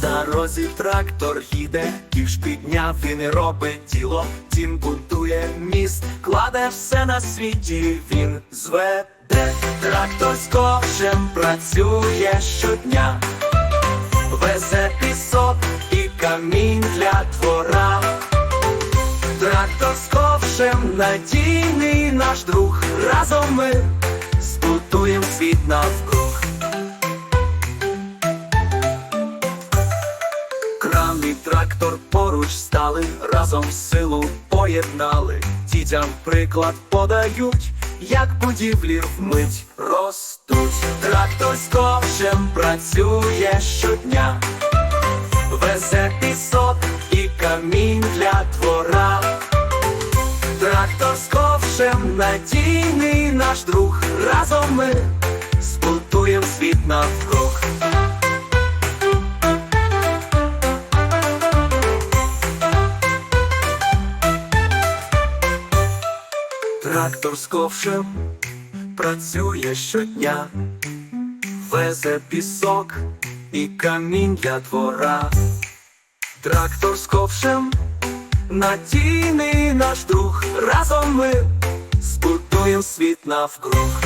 дорозі трактор їде, кіш підняв не робить діло. Тім будує міст, кладе все на світі, він зведе. Трактор з ковшем працює щодня, везе пісок і камінь для двора. Трактор з ковшем надійний наш друг. Разом ми збудуєм світ навкруг. Трактор поруч стали, разом силу поєднали. Дітям приклад подають, як будівлі вмить ростуть. Трактор з ковшем працює щодня, везе пісок і камінь для двора. Трактор з ковшем надійний наш друг. Разом ми збудуєм світ навкруг. Трактор з ковшем працює щодня, везе пісок і камінь для двора. Трактор з ковшем надійний наш друг. Разом ми збудуємо світ навкруг.